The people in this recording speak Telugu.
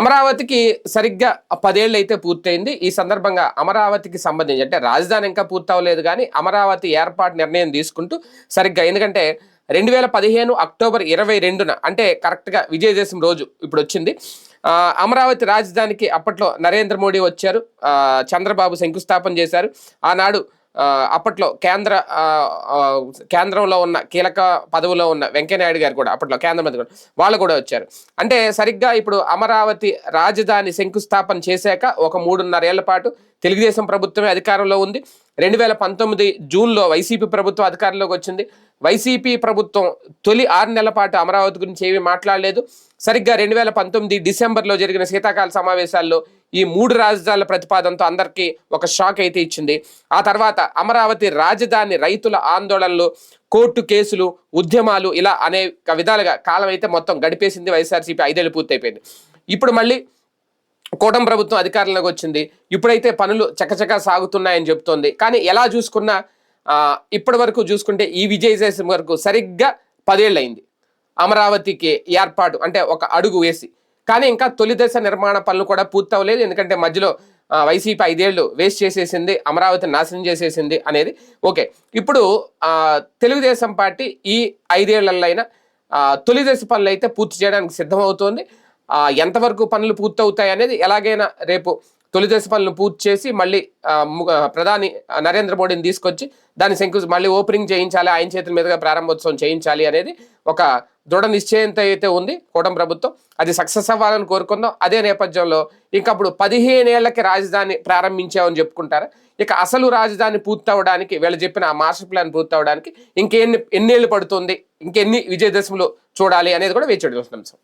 అమరావతికి సరిగ్గా పదేళ్ళు అయితే పూర్తయింది. ఈ సందర్భంగా అమరావతికి సంబంధించి అంటే రాజధాని ఇంకా పూర్తవలేదు కానీ అమరావతి ఏర్పాటు నిర్ణయం తీసుకుంటూ సరిగ్గా ఎందుకంటే రెండు వేల పదిహేను అక్టోబర్ ఇరవై రెండున అంటే కరెక్ట్గా విజయదశమి రోజు ఇప్పుడు వచ్చింది. అమరావతి రాజధానికి అప్పట్లో నరేంద్ర మోడీ వచ్చారు. చంద్రబాబు శంకుస్థాపన చేశారు. ఆనాడు అప్పట్లో కేంద్ర కేంద్రంలో ఉన్న కీలక పదవిలో ఉన్న వెంకయ్యనాయుడు గారు కూడా అప్పట్లో కేంద్ర మంత్రి కూడా వాళ్ళు కూడా వచ్చారు. అంటే సరిగ్గా ఇప్పుడు అమరావతి రాజధాని శంకుస్థాపన చేశాక ఒక మూడున్నరేళ్ళ పాటు తెలుగుదేశం ప్రభుత్వమే అధికారంలో ఉంది. రెండు వేల పంతొమ్మిది జూన్లో వైసీపీ ప్రభుత్వం అధికారంలోకి వచ్చింది. వైసీపీ ప్రభుత్వం తొలి ఆరు నెలల పాటు అమరావతి గురించి ఏమీ మాట్లాడలేదు. సరిగ్గా రెండు వేల పంతొమ్మిది డిసెంబర్లో జరిగిన శీతాకాల సమావేశాల్లో ఈ మూడు రాజధానుల ప్రతిపాదనతో అందరికీ ఒక షాక్ అయితే ఇచ్చింది. ఆ తర్వాత అమరావతి రాజధాని రైతుల ఆందోళనలు కోర్టు కేసులు ఉద్యమాలు ఇలా అనేక విధాలుగా కాలం అయితే మొత్తం గడిపేసింది వైఎస్ఆర్సీపీ. ఐదేళ్ళు పూర్తయిపోయింది. ఇప్పుడు మళ్ళీ కూటమి ప్రభుత్వం అధికారంలోకి వచ్చింది. ఇప్పుడైతే పనులు చకచకా సాగుతున్నాయని చెప్తోంది. కానీ ఎలా చూసుకున్నా ఇప్పటి వరకు చూసుకుంటే ఈ విజయదశమి వరకు సరిగ్గా పదేళ్ళు అయింది అమరావతికి ఏర్పాటు అంటే ఒక అడుగు వేసి. కానీ ఇంకా తొలి దశ నిర్మాణ పనులు కూడా పూర్తి అవ్వలేదు ఎందుకంటే మధ్యలో వైసీపీ ఐదేళ్ళు వేస్ట్ చేసేసింది అమరావతిని నాశనం చేసేసింది అనేది. ఓకే. ఇప్పుడు తెలుగుదేశం పార్టీ ఈ ఐదేళ్ళైనా తొలి దశ పనులు అయితే పూర్తి చేయడానికి సిద్ధమవుతోంది. ఎంతవరకు పనులు పూర్తవుతాయి అనేది ఎలాగైనా రేపు తొలి దశ పనులు పూర్తి చేసి మళ్ళీ ప్రధాని నరేంద్ర మోడీని తీసుకొచ్చి దాని శంకు మళ్ళీ ఓపెనింగ్ చేయించాలి ఆయన చేతుల మీదుగా ప్రారంభోత్సవం చేయించాలి అనేది ఒక దృఢ నిశ్చయంతో అయితే ఉంది కూటమి ప్రభుత్వం. అది సక్సెస్ అవ్వాలని కోరుకుందాం. అదే నేపథ్యంలో ఇంకప్పుడు పదిహేనేళ్ళకి రాజధాని ప్రారంభించామని చెప్పుకుంటారా? ఇక అసలు రాజధాని పూర్తవడానికి వీళ్ళు చెప్పిన ఆ మాస్టర్ ప్లాన్ పూర్తవడానికి ఇంకెన్ని ఎన్నేళ్ళు పడుతుంది? ఇంకెన్ని విజయదశములు చూడాలి అనేది కూడా వేచి చూస్తున్నాం సార్.